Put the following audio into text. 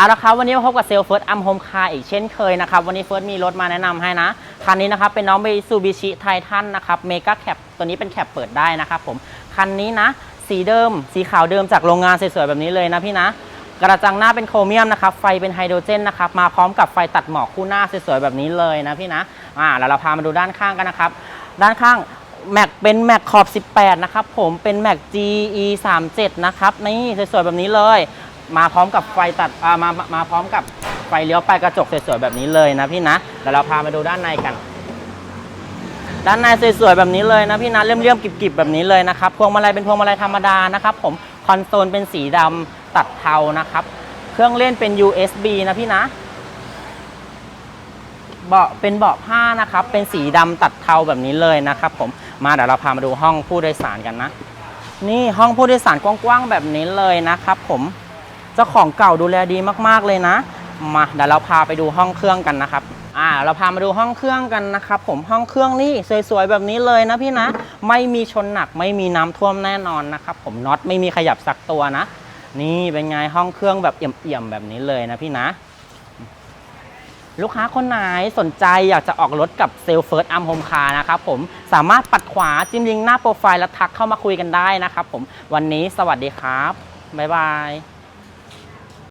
เอาละครับวันนี้มาพบกับเซลเฟิร์สอัมโฮมคาอีกเช่นเคยนะครับ วันนี้เฟิร์สมีรถมาแนะนำให้นะ คันนี้นะครับเป็นน้องเบซูบิชิไททันนะครับเมกาแคปตัวนี้เป็นแคปเปิดได้นะครับผมคันนี้นะ สีเดิม สีขาวเดิมจากโรงงานสวยๆแบบนี้เลยนะพี่นะ กระจังหน้าเป็นโครเมียมนะครับ ไฟเป็นไฮโดรเจนนะครับ มาพร้อมกับไฟตัดหมอกคู่หน้าสวยๆแบบนี้เลยนะพี่นะอ่าแล้วเราพามาดูด้านข้างกันนะครับ ด้านข้างแม็กเป็นแม็กขอบ 18 นะครับผมเป็นแม็ก GE 37 นะครับนี่สวยๆแบบนี้เลย มาพร้อมกับไฟตัดมามามาพร้อมกับไฟเลี้ยวไปกระจกสวยๆแบบนี้เลยนะพี่นะเดี๋ยวเราพามาดูด้านในกัน ด้านในสวยๆแบบนี้เลยนะพี่นะเลี่ยมๆกริบๆแบบนี้เลยนะครับพวงมาลัยเป็นพวงมาลัยธรรมดานะครับ ผมคอนโซลเป็นสีดำตัดเทานะครับ เครื่องเล่นเป็น USB นะพี่นะเบาะเป็นเบาะผ้านะครับ เป็นสีดำตัดเทาแบบนี้เลยนะครับ ผมมาเดี๋ยวเราพามาดูห้องผู้โดยสารกันนะ นี่ห้องผู้โดยสารกว้างๆแบบนี้เลยนะครับ ผม จ้าของเก่าดูแลดีมากๆเลยนะ มาเดี๋ยวเราพาไปดูห้องเครื่องกันนะครับอ่าเราพามาดูห้องเครื่องกันนะครับผมห้องเครื่องนี่สวยๆแบบนี้เลยนะพี่นะ ไม่มีชนหนักไม่มีน้ำท่วมแน่นอนนะครับผมน็อตไม่มีขยับสักตัวนะ นี่เป็นไงห้องเครื่องแบบเอี่ยมๆแบบนี้เลยนะพี่นะ ลูกค้าคนไหนสนใจอยากจะออกรถกับเซลเฟิร์สอัมโฮมคานะครับผมสามารถปัดขวาจิ้มลิงก์หน้าโปรไฟล์แล้วทักเข้ามาคุยกันได้นะครับผมวันนี้สวัสดีครับบ๊ายบาย